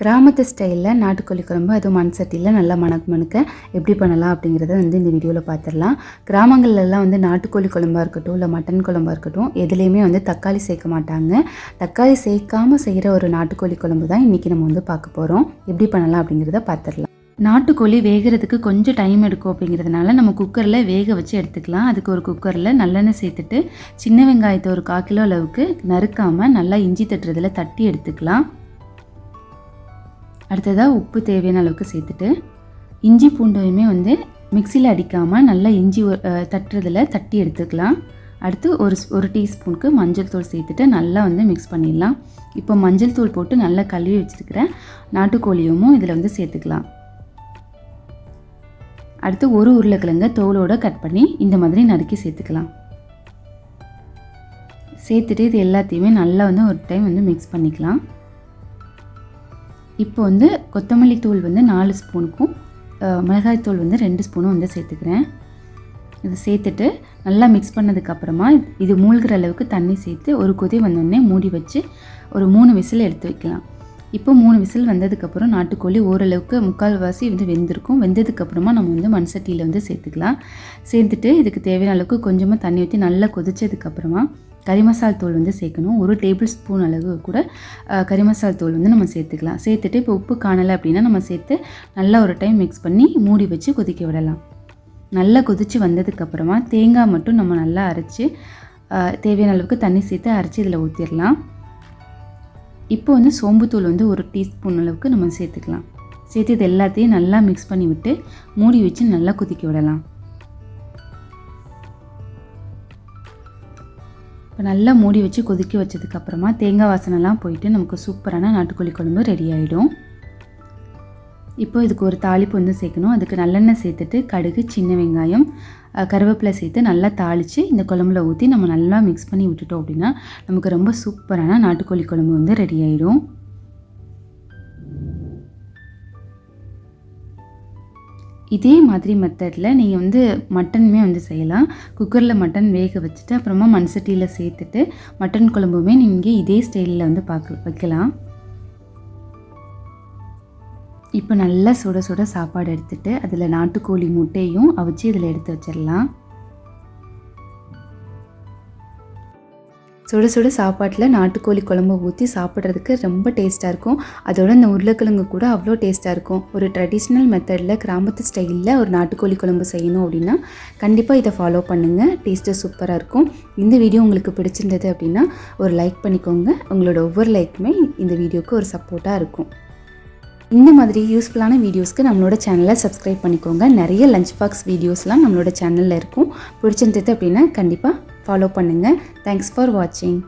கிராமத்து ஸ்டைலில் நாட்டுக்கோழி குழம்பு அதுவும் மண் சட்டியில் நல்லா மணக்கு மணக்க எப்படி பண்ணலாம் அப்படிங்கிறத வந்து இந்த வீடியோவில் பார்த்துடலாம் கிராமங்கள்லாம் வந்து நாட்டுக்கோழி குழம்பாக இருக்கட்டும் இல்லை மட்டன் குழம்பா இருக்கட்டும் எதுலேயுமே வந்து தக்காளி சேர்க்க மாட்டாங்க. தக்காளி சேர்க்காம செய்கிற ஒரு நாட்டுக்கோழி குழம்பு தான் இன்றைக்கி நம்ம வந்து பார்க்க போகிறோம் எப்படி பண்ணலாம் அப்படிங்கிறத பார்த்துடலாம் நாட்டுக்கோழி வேகிறதுக்கு கொஞ்சம் டைம் எடுக்கும் அப்படிங்கிறதுனால நம்ம குக்கரில் வேக வச்சு எடுத்துக்கலாம். அதுக்கு ஒரு குக்கரில் நல்லெண்ணெய் சேர்த்துட்டு சின்ன வெங்காயத்தை ஒரு கால் கிலோ அளவுக்கு நறுக்காமல் நல்லா இஞ்சி தட்டுறதில் தட்டி எடுத்துக்கலாம். அடுத்ததாக உப்பு தேவையான அளவுக்கு சேர்த்துட்டு இஞ்சி பூண்டையுமே வந்து மிக்சியில் அடிக்காமல் நல்லா இஞ்சி தட்டுறதில் தட்டி எடுத்துக்கலாம். அடுத்து ஒரு ஒரு டீஸ்பூனுக்கு மஞ்சள் தூள் சேர்த்துட்டு நல்லா வந்து மிக்ஸ் பண்ணிடலாம். இப்போ மஞ்சள் தூள் போட்டு நல்லா கழுவி வச்சுருக்கிற நாட்டுக்கோழியுமும் இதில் வந்து சேர்த்துக்கலாம். அடுத்து ஒரு உருளைக்கிழங்க தோலோடு கட் பண்ணி இந்த மாதிரி நறுக்கி சேர்த்துக்கலாம். சேர்த்துட்டு இது எல்லாத்தையுமே நல்லா வந்து ஒரு டைம் வந்து மிக்ஸ் பண்ணிக்கலாம். இப்போ வந்து கொத்தமல்லி தூள் வந்து நாலு ஸ்பூனுக்கும் மிளகாய் தூள் வந்து ரெண்டு ஸ்பூனும் வந்து சேர்த்துக்கிறேன். இது சேர்த்துட்டு நல்லா மிக்ஸ் பண்ணதுக்கப்புறமா இது மூழ்கிற அளவுக்கு தண்ணி சேர்த்து ஒரு கொதி வந்தோடனே மூடி வச்சு ஒரு மூணு விசில் எடுத்து வைக்கலாம். இப்போ மூணு விசில் வந்ததுக்கப்புறம் நாட்டுக்கோழி ஓரளவுக்கு முக்கால்வாசி வந்து வெந்திருக்கும். வெந்ததுக்கப்புறமா நம்ம வந்து மண் சட்டியில் வந்து சேர்த்துக்கலாம். சேர்த்துட்டு இதுக்கு தேவையான அளவுக்கு கொஞ்சமாக தண்ணி ஊற்றி நல்லா கொதிச்சதுக்கப்புறமா கறி மசால் தூள் வந்து சேர்க்கணும். ஒரு டேபிள் ஸ்பூன் அளவு கூட கறி மசால் தூள் வந்து நம்ம சேர்த்துக்கலாம். சேர்த்துட்டு இப்போ உப்பு காணலை அப்படின்னா நம்ம சேர்த்து நல்லா ஒரு டைம் மிக்ஸ் பண்ணி மூடி வச்சு கொதிக்க விடலாம். நல்லா கொதித்து வந்ததுக்கப்புறமா தேங்காய் மட்டும் நம்ம நல்லா அரைச்சி தேவையான அளவுக்கு தண்ணி சேர்த்து அரைச்சி இதில் ஊற்றிடலாம் இப்போ வந்து சோம்புத்தூள் வந்து ஒரு டீஸ்பூன் அளவுக்கு நம்ம சேர்த்துக்கலாம். சேர்த்து இது எல்லாத்தையும் நல்லா மிக்ஸ் பண்ணி விட்டு மூடி வச்சு நல்லா கொதிக்க விடலாம். இப்போ நல்லா மூடி வச்சு கொதிக்க வச்சதுக்கப்புறமா தேங்காய் வாசனைலாம் போயிட்டு நமக்கு சூப்பரான நாட்டுக்கோழி குழம்பு ரெடி ஆகிடும் இப்போ இதுக்கு ஒரு தாளிப்பு வந்து சேர்க்கணும். அதுக்கு நல்லெண்ணெய் சேர்த்துட்டு கடுகு சின்ன வெங்காயம் கருவேப்பிலை சேர்த்து நல்லா தாளித்து இந்த குழம்புல ஊற்றி நம்ம நல்லா மிக்ஸ் பண்ணி விட்டுட்டோம் அப்படின்னா நமக்கு ரொம்ப சூப்பரான நாட்டுக்கோழி குழம்பு வந்து ரெடி ஆகிடும் இதே மாதிரி மெத்தடில் நீங்கள் வந்து மட்டனுமே வந்து செய்யலாம். குக்கரில் மட்டன் வேக வச்சுட்டு அப்புறமா மண் சட்டியில் சேர்த்துட்டு மட்டன் குழம்புமே நீங்கள் இதே ஸ்டைலில் வந்து பார்க்க வைக்கலாம். இப்போ நல்லா சுட சுட சாப்பாடு எடுத்துட்டு அதில் நாட்டுக்கோழி முட்டையும் அவிச்சு இதில் எடுத்து வச்சிடலாம். சுட சுட சாப்பாட்டில் நாட்டுக்கோழி குழம்பு ஊற்றி சாப்பிட்றதுக்கு ரொம்ப டேஸ்ட்டாக இருக்கும். அதோட இந்த உருளைக்கிழங்கு கூட அவ்வளோ டேஸ்ட்டாக இருக்கும். ஒரு ட்ரெடிஷ்னல் மெத்தடில் கிராமத்து ஸ்டைலில் ஒரு நாட்டுக்கோழி குழம்பு செய்யணும் அப்படின்னா கண்டிப்பாக இதை ஃபாலோ பண்ணுங்கள் டேஸ்ட்டு சூப்பராக இருக்கும். இந்த வீடியோ உங்களுக்கு பிடிச்சிருந்தது அப்படின்னா ஒரு லைக் பண்ணிக்கோங்க. உங்களோட ஒவ்வொரு லைக்குமே இந்த வீடியோவுக்கு ஒரு சப்போர்ட்டாக இருக்கும். இந்த மாதிரி யூஸ்ஃபுல்லான வீடியோஸ்க்கு நம்மளோட சேனலை சப்ஸ்கிரைப் பண்ணிக்கோங்க. நிறைய லஞ்ச் பாக்ஸ் வீடியோஸ்லாம் நம்மளோட சேனலில் இருக்கும். பிடிச்சிருந்தது அப்படின்னா கண்டிப்பாக ஃபாலோ பண்ணுங்கள் தேங்க்ஸ் ஃபார் வாட்சிங்